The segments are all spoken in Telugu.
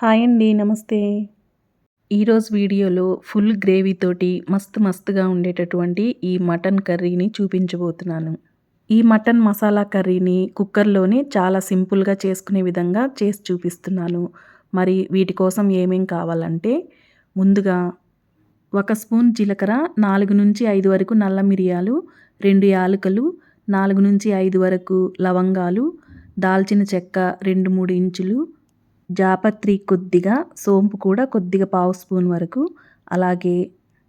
హాయ్ అండి నమస్తే. ఈరోజు వీడియోలో ఫుల్ గ్రేవీ తోటి మస్తు మస్తుగా ఉండేటటువంటి ఈ మటన్ కర్రీని చూపించబోతున్నాను. ఈ మటన్ మసాలా కర్రీని కుక్కర్లోనే చాలా సింపుల్గా చేసుకునే విధంగా చేసి చూపిస్తున్నాను. మరి వీటి కోసం ఏమేం కావాలంటే ముందుగా ఒక స్పూన్ జీలకర్ర నాలుగు నుంచి ఐదు వరకు నల్ల మిరియాలు రెండు యాలకులు నాలుగు నుంచి ఐదు వరకు లవంగాలు దాల్చిన చెక్క రెండు మూడు ఇంచులు జాపత్రి కొద్దిగా సోంపు కూడా కొద్దిగా పావు స్పూన్ వరకు అలాగే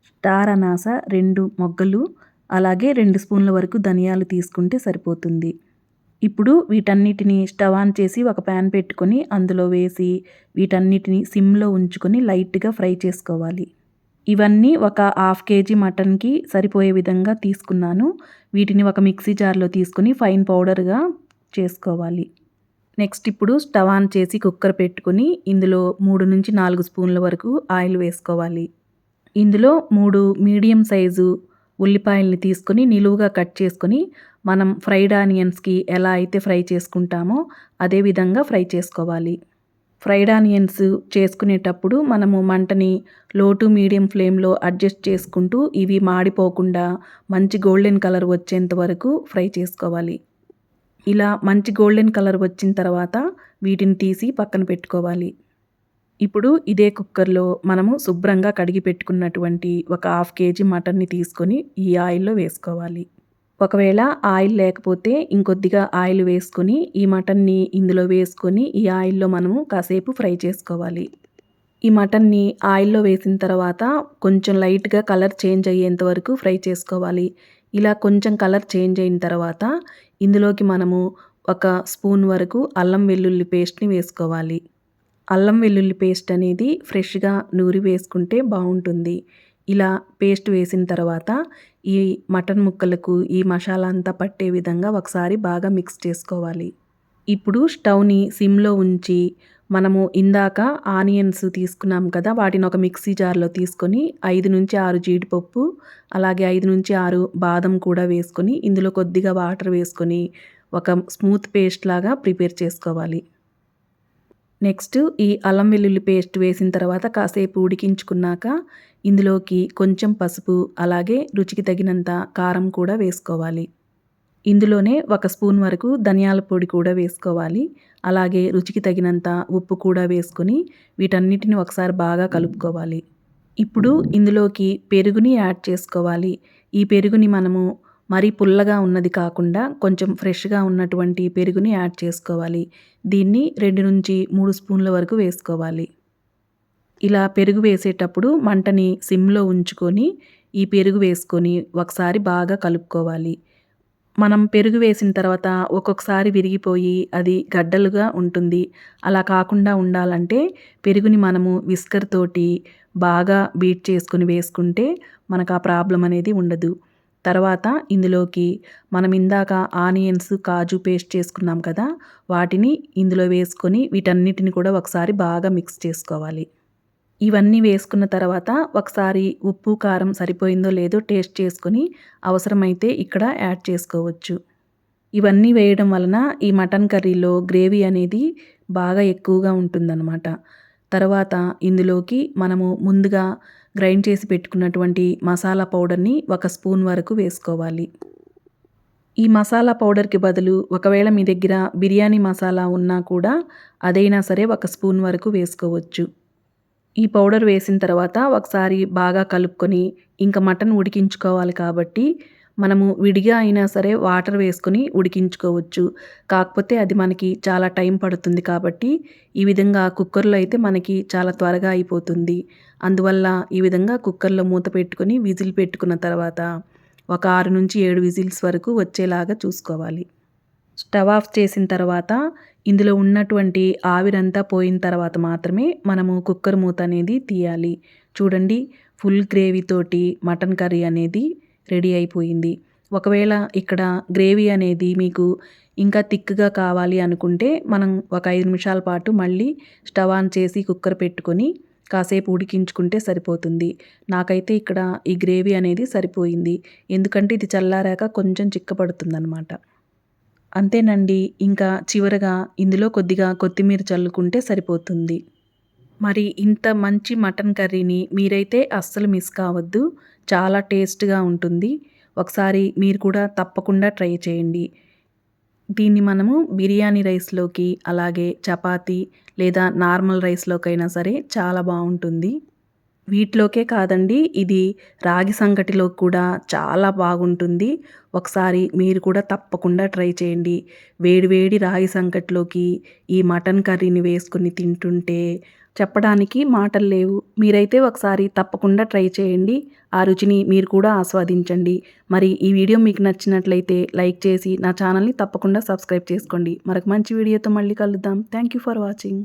స్టార్ అనాస రెండు మొగ్గలు అలాగే రెండు స్పూన్ల వరకు ధనియాలు తీసుకుంటే సరిపోతుంది. ఇప్పుడు వీటన్నిటిని స్టవ్ ఆన్ చేసి ఒక ప్యాన్ పెట్టుకొని అందులో వేసి వీటన్నిటిని సిమ్లో ఉంచుకొని లైట్గా ఫ్రై చేసుకోవాలి. ఇవన్నీ ఒక హాఫ్ కేజీ మటన్కి సరిపోయే విధంగా తీసుకున్నాను. వీటిని ఒక మిక్సీ జార్లో తీసుకొని ఫైన్ పౌడర్గా చేసుకోవాలి. నెక్స్ట్ ఇప్పుడు స్టవ్ ఆన్ చేసి కుక్కర్ పెట్టుకుని ఇందులో మూడు నుంచి నాలుగు స్పూన్ల వరకు ఆయిల్ వేసుకోవాలి. ఇందులో మూడు మీడియం సైజు ఉల్లిపాయల్ని తీసుకొని నిలువుగా కట్ చేసుకొని మనం ఫ్రైడ్ ఆనియన్స్కి ఎలా అయితే ఫ్రై చేసుకుంటామో అదే విధంగా ఫ్రై చేసుకోవాలి. ఫ్రైడ్ ఆనియన్స్ చేసుకునేటప్పుడు మనము మంటని లో టు మీడియం ఫ్లేమ్లో అడ్జస్ట్ చేసుకుంటూ ఇవి మాడిపోకుండా మంచి గోల్డెన్ కలర్ వచ్చేంత వరకు ఫ్రై చేసుకోవాలి. ఇలా మంచి గోల్డెన్ కలర్ వచ్చిన తర్వాత వీటిని తీసి పక్కన పెట్టుకోవాలి. ఇప్పుడు ఇదే కుక్కర్లో మనము శుభ్రంగా కడిగి పెట్టుకున్నటువంటి ఒక హాఫ్ కేజీ మటన్ని తీసుకొని ఈ ఆయిల్లో వేసుకోవాలి. ఒకవేళ ఆయిల్ లేకపోతే ఇంకొద్దిగా ఆయిల్ వేసుకొని ఈ మటన్ని ఇందులో వేసుకొని ఈ ఆయిల్లో మనము కాసేపు ఫ్రై చేసుకోవాలి. ఈ మటన్ని ఆయిల్లో వేసిన తర్వాత కొంచెం లైట్గా కలర్ చేంజ్ అయ్యేంత వరకు ఫ్రై చేసుకోవాలి. ఇలా కొంచెం కలర్ చేంజ్ అయిన తర్వాత ఇందులోకి మనము ఒక స్పూన్ వరకు అల్లం వెల్లుల్లి పేస్ట్ని వేసుకోవాలి. అల్లం వెల్లుల్లి పేస్ట్ అనేది ఫ్రెష్గా నూరి వేసుకుంటే బాగుంటుంది. ఇలా పేస్ట్ వేసిన తర్వాత ఈ మటన్ ముక్కలకు ఈ మసాలా అంతా పట్టే విధంగా ఒకసారి బాగా మిక్స్ చేసుకోవాలి. ఇప్పుడు స్టవ్ని సిమ్లో ఉంచి మనము ఇందాక ఆనియన్స్ తీసుకున్నాం కదా వాటిని ఒక మిక్సీ జార్లో తీసుకొని ఐదు నుంచి ఆరు జీడిపప్పు అలాగే ఐదు నుంచి ఆరు బాదం కూడా వేసుకొని ఇందులో కొద్దిగా వాటర్ వేసుకొని ఒక స్మూత్ పేస్ట్ లాగా ప్రిపేర్ చేసుకోవాలి. నెక్స్ట్ ఈ అల్లం వెల్లుల్లి పేస్ట్ వేసిన తర్వాత కాసేపు ఉడికించుకున్నాక ఇందులోకి కొంచెం పసుపు అలాగే రుచికి తగినంత కారం కూడా వేసుకోవాలి. ఇందులోనే ఒక స్పూన్ వరకు ధనియాల పొడి కూడా వేసుకోవాలి. అలాగే రుచికి తగినంత ఉప్పు కూడా వేసుకొని వీటన్నిటిని ఒకసారి బాగా కలుపుకోవాలి. ఇప్పుడు ఇందులోకి పెరుగుని యాడ్ చేసుకోవాలి. ఈ పెరుగుని మనము మరీ పుల్లగా ఉన్నది కాకుండా కొంచెం ఫ్రెష్గా ఉన్నటువంటి పెరుగుని యాడ్ చేసుకోవాలి. దీన్ని రెండు నుంచి మూడు స్పూన్ల వరకు వేసుకోవాలి. ఇలా పెరుగు వేసేటప్పుడు మంటని సిమ్లో ఉంచుకొని ఈ పెరుగు వేసుకొని ఒకసారి బాగా కలుపుకోవాలి. మనం పెరుగు వేసిన తర్వాత ఒక్కొక్కసారి విరిగిపోయి అది గడ్డలుగా ఉంటుంది. అలా కాకుండా ఉండాలంటే పెరుగుని మనము విస్కర్ తోటి బాగా బీట్ చేసుకుని వేసుకుంటే మనకు ఆ ప్రాబ్లం అనేది ఉండదు. తర్వాత ఇందులోకి మనం ఇందాక ఆనియన్స్ కాజు పేస్ట్ చేసుకున్నాం కదా వాటిని ఇందులో వేసుకొని వీటన్నిటిని కూడా ఒకసారి బాగా మిక్స్ చేసుకోవాలి. ఇవన్నీ వేసుకున్న తర్వాత ఒకసారి ఉప్పు కారం సరిపోయిందో లేదో టేస్ట్ చేసుకొని అవసరమైతే ఇక్కడ యాడ్ చేసుకోవచ్చు. ఇవన్నీ వేయడం వలన ఈ మటన్ కర్రీలో గ్రేవీ అనేది బాగా ఎక్కువగా ఉంటుందన్నమాట. తర్వాత ఇందులోకి మనము ముందుగా గ్రైండ్ చేసి పెట్టుకున్నటువంటి మసాలా పౌడర్ని ఒక స్పూన్ వరకు వేసుకోవాలి. ఈ మసాలా పౌడర్కి బదులు ఒకవేళ మీ దగ్గర బిర్యానీ మసాలా ఉన్నా కూడా అదైనా సరే ఒక స్పూన్ వరకు వేసుకోవచ్చు. ఈ పౌడర్ వేసిన తర్వాత ఒకసారి బాగా కలుపుకొని ఇంకా మటన్ ఉడికించుకోవాలి కాబట్టి మనము విడిగా అయినా సరే వాటర్ వేసుకొని ఉడికించుకోవచ్చు. కాకపోతే అది మనకి చాలా టైం పడుతుంది కాబట్టి ఈ విధంగా కుక్కర్లో అయితే మనకి చాలా త్వరగా అయిపోతుంది. అందువల్ల ఈ విధంగా కుక్కర్లో మూత పెట్టుకొని విజిల్ పెట్టుకున్న తర్వాత ఒక ఆరు నుంచి ఏడు విజిల్స్ వరకు వచ్చేలాగా చూసుకోవాలి. స్టవ్ ఆఫ్ చేసిన తర్వాత ఇందులో ఉన్నటువంటి ఆవిరంతా పోయిన తర్వాత మాత్రమే మనము కుక్కర్ మూత అనేది తీయాలి. చూడండి ఫుల్ గ్రేవీతోటి మటన్ కర్రీ అనేది రెడీ అయిపోయింది. ఒకవేళ ఇక్కడ గ్రేవీ అనేది మీకు ఇంకా థిక్గా కావాలి అనుకుంటే మనం ఒక ఐదు నిమిషాల పాటు మళ్ళీ స్టవ్ ఆన్ చేసి కుక్కర్ పెట్టుకొని కాసేపు ఉడికించుకుంటే సరిపోతుంది. నాకైతే ఇక్కడ ఈ గ్రేవీ అనేది సరిపోయింది. ఎందుకంటే ఇది చల్లారాక కొంచెం చిక్కపడుతుందనమాట అంతేనండి. ఇంకా చివరగా ఇందులో కొద్దిగా కొత్తిమీర చల్లుకుంటే సరిపోతుంది. మరి ఇంత మంచి మటన్ కర్రీని మీరైతే అస్సలు మిస్ కావద్దు. చాలా టేస్ట్గా ఉంటుంది. ఒకసారి మీరు కూడా తప్పకుండా ట్రై చేయండి. దీన్ని మనము బిర్యానీ రైస్లోకి అలాగే చపాతీ లేదా నార్మల్ రైస్లోకైనా సరే చాలా బాగుంటుంది. వీటిలోకే కాదండి ఇది రాగి సంగటిలో కూడా చాలా బాగుంటుంది. ఒకసారి మీరు కూడా తప్పకుండా ట్రై చేయండి. వేడివేడి రాగి సంగటిలోకి ఈ మటన్ కర్రీని వేసుకొని తింటుంటే చెప్పడానికి మాటలు లేవు. మీరైతే ఒకసారి తప్పకుండా ట్రై చేయండి. ఆ రుచిని మీరు కూడా ఆస్వాదించండి. మరి ఈ వీడియో మీకు నచ్చినట్లయితే లైక్ చేసి నా ఛానల్ని తప్పకుండా సబ్స్క్రైబ్ చేసుకోండి. మరొక మంచి వీడియోతో మళ్ళీ కలుద్దాం. Thank you for watching.